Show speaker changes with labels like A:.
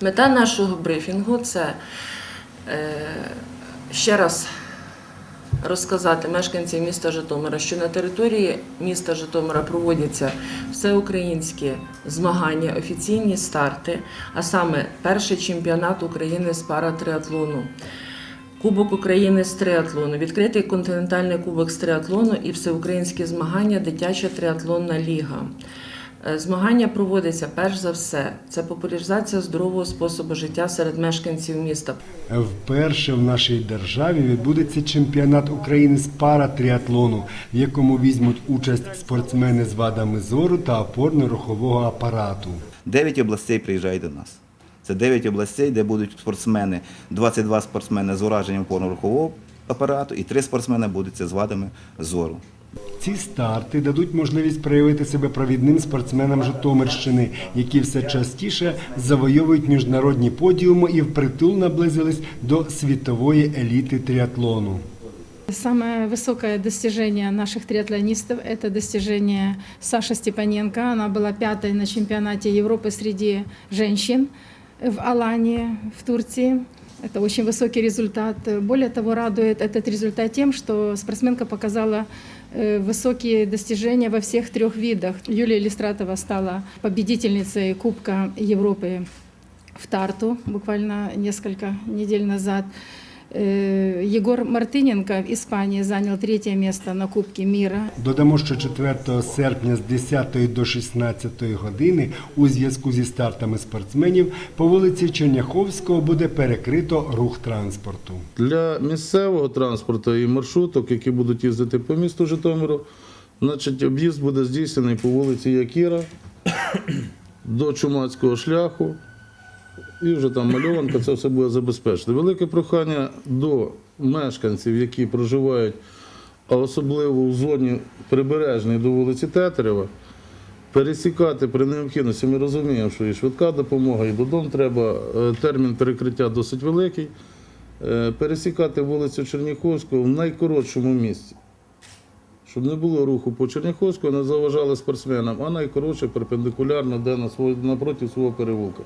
A: Мета нашого брифінгу це е, ще раз розказати мешканцям міста Житомира, що на території міста Житомира проводяться всеукраїнські змагання, офіційні старти, а саме перший чемпіонат України з паратриатлону. Кубок України з триатлону, відкритий континентальний кубок з триатлону і всеукраїнські змагання Дитяча триатлонна ліга. Е, Змагання проводяться перш за все. Це популяризація здорового способу життя серед мешканців міста.
B: Вперше в нашій державі відбудеться чемпіонат України з паратріатлону, в якому візьмуть участь спортсмени з вадами зору та опорно-рухового апарату.
C: Дев'ять областей приїжджають до нас. Це 9 областей, де будуть спортсмени, 22 спортсмени з ураженням опорно-рухового апарату і 3 спортсмени будуть це з вадами зору.
B: Ці старти дадуть можливість проявити себе провідним спортсменам Житомирщини, які все частіше завойовують міжнародні подіуми і впритул наблизились до світової еліти тріатлону.
D: Самое высокое достижение наших триатлонистов – это достижение Саши Степаненко. Она была пятой на чемпионате Европы среди женщин в Алании, в Турции. Это очень высокий результат. Более того, радует этот результат тем, что спортсменка показала э, высокие достижения во всех трех видах. Юлия Листратова стала победительницей Кубка Европы в Тарту буквально несколько недель назад. Э, Егор Мартыненко в Испании занял третье место на Кубке мира.
B: Додамо, що 4 серпня з 10 до 16 години у зв'язку зі стартами спортсменів по вулиці Черняховського буде перекрито рух транспорту.
E: Для місцевого транспорту і маршруток, які будуть їздити по місту Житомиру, значить, об'їзд буде здійснений по вулиці Якіра до Чумацького шляху. І вже там мальованка це все буде забезпечено. Велике прохання до мешканців, які проживають, а особливо у зоні прибережній до вулиці Тетерева, пересікати при необхідності. Ми розуміємо, що і швидка допомога, і додому треба. Е, Термін перекриття досить великий. Е, Пересікати вулицю Черніховського в найкоротшому місці. Щоб не було руху по Черніховську, не заважали спортсменам, а найкоротше перпендикулярно, де напроти свого перевулка.